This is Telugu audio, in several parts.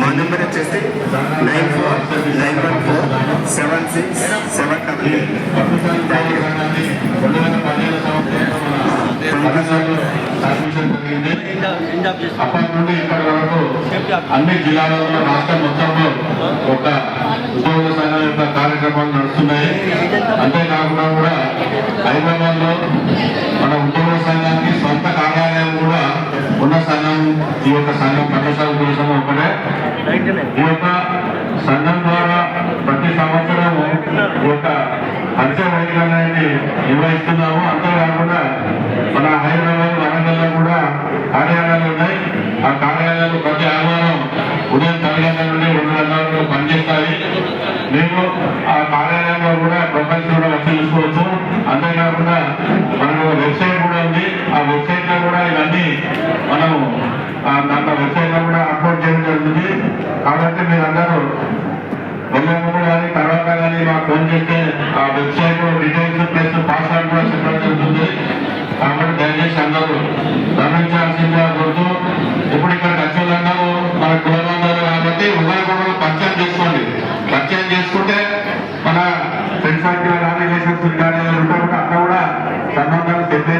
మా నెంబర్ వచ్చేసి nine four nine one four seven six seven double eight thank you అప్పటి నుండి ఇప్పటి వరకు అన్ని జిల్లాలలో రాష్ట్రం మొత్తంలో ఒక ఉద్యోగ సంఘం యొక్క కార్యక్రమాలు నడుస్తున్నాయి. అంతేకాకుండా కూడా హైదరాబాద్లో మన ఉద్యోగ సంఘానికి సొంత కార్యాలయం కూడా ఈ యొక్క సంఘం పట్టసాగు కోసం ఒకటే. ఈ యొక్క సంఘం ద్వారా ప్రతి సంవత్సరం ఈ యొక్క పరిచయ వైద్యాలయాన్ని నిర్వహిస్తున్నాము. అంతేకాకుండా మన హైదరాబాద్ వరంగల్లో కూడా కార్యాలయాలు ఉన్నాయి. ఆ కార్యాలయాలు ప్రతి ఆదివారం ఉదయం పది గంటల నుండి రెండు గంటల వరకు పనిచేస్తాయి. మేము ఆ కార్యాలయంలో కూడా ప్రొఫెసర్ కాబట్టి మీరందరూ వెళ్ళే ముందు కానీ తర్వాత కానీ మాకు ఫోన్ చేస్తే ఆ వెబ్సైట్ డీటెయిల్స్ ప్లస్ పాస్వర్డ్ కూడా చెప్పడం జరుగుతుంది. కాబట్టి దయచేసి అందరూ గమనించాల్సిందిగా కోరుతూ ఇప్పుడు ఇక్కడ ఖర్చులందరూ మన కులబంధాలు కాబట్టి ఒకరికొకరు పరిచయం చేసుకోండి. పరిచయం చేసుకుంటే మన ఫ్రెండ్స్ ఫ్యాక్టరీ కానీ రిలేషన్స్ కానీ ఉంటే అక్కడ కూడా సంబంధాలు సెట్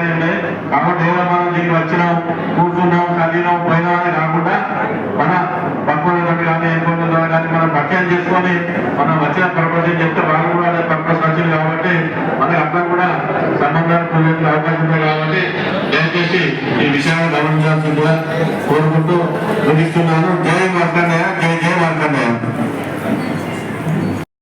కాబట్టి ఏదో మనం దీనికి వచ్చినాం కూర్చున్నాం చదివినాం పోయినాం అని కాకుండా మన పక్కన కానీ ఎన్నికల ద్వారా కానీ మనం పరిచయం చేసుకొని మనం వచ్చిన పర్పస్ చెప్తే వాళ్ళు కూడా అదే పర్పస్ వచ్చింది కాబట్టి మనకి అట్లా కూడా సంబంధాలు కుదిరే అవకాశం ఉంది కాబట్టి దయచేసి ఈ విషయాన్ని గమనించాల్సిందిగా